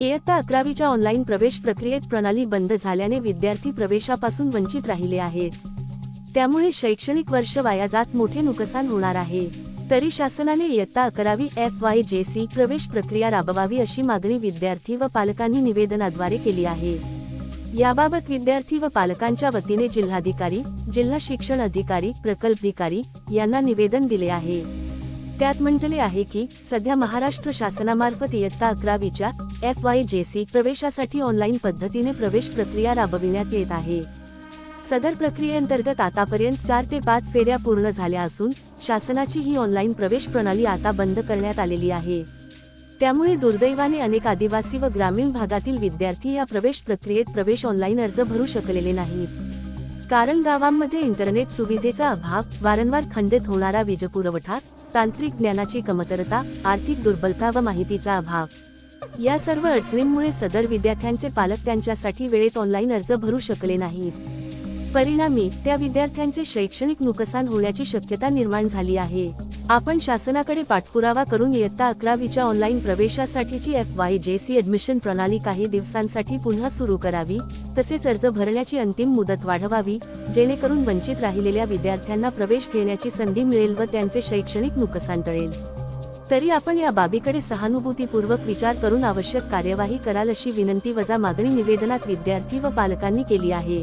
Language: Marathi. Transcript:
इयत्ता अकरावीच्या ऑनलाईन प्रवेश प्रक्रियेत प्रणाली बंद झाल्याने विद्यार्थी प्रवेशापासून वंचित राहिले आहेत. त्यामुळे शैक्षणिक वर्ष वाया जात मोठे नुकसान होणार आहे. तरी शासनाने इयत्ता अकरावी एफ वाय जे सी प्रवेश प्रक्रिया राबवावी अशी मागणी विद्यार्थी व पालकांनी निवेदनाद्वारे केली आहे. याबाबत विद्यार्थी व पालकांच्या वतीने जिल्हाधिकारी जिल्हा शिक्षण अधिकारी प्रकल्पाधिकारी यांना निवेदन दिले आहे. त्यात म्हटले आहे की सध्या महाराष्ट्र शासनामार्फत इयत्ता अकरावीच्या एफ वाय जे सी प्रवेशासाठी ऑनलाईन पद्धतीने प्रवेश प्रक्रिया राबविण्यात येत आहे. सदर प्रक्रियेअंतर्गत आतापर्यंत चार ते पाच फेऱ्या पूर्ण झाल्या असून शासनाची ही ऑनलाईन प्रवेश प्रणाली आता बंद करण्यात आलेली आहे. त्यामुळे दुर्दैवाने अनेक आदिवासी व ग्रामीण भागातील विद्यार्थी या प्रवेश प्रक्रियेत प्रवेश ऑनलाईन अर्ज भरू शकलेले नाहीत. कारण गावांमध्ये इंटरनेट सुविधेचा अभाव वारंवार खंडित होणारा वीजपुरवठा तांत्रिक ज्ञानाची कमतरता आर्थिक दुर्बलता व माहितीचा अभाव. या सर्व अडचणींमुळे सदर विद्यार्थ्यांचे पालक त्यांच्यासाठी वेळेत ऑनलाईन अर्ज भरू शकले नाहीत. परिणामी त्या विद्यार्थ्यांचे शैक्षणिक नुकसान होण्याची शक्यता निर्माण झाली आहे. आपण शासनाकडे पाठपुरावा करून इयत्ता अकरावीच्या ऑनलाईन प्रवेशासाठीची F Y J C admission प्रणाली काही दिवसांसाठी पुन्हा सुरू करावी तसेच अर्ज भरण्याची अंतिम मुदत वाढवावी जेणेकरून वंचित राहिलेल्या विद्यार्थ्यांना प्रवेश घेण्याची संधी मिळेल व त्यांचे शैक्षणिक नुकसान टळेल. तरी आपण या बाबीकडे सहानुभूतीपूर्वक विचार करून आवश्यक कार्यवाही कराल अशी विनंती वजा मागणी निवेदनात विद्यार्थी व पालकांनी केली आहे.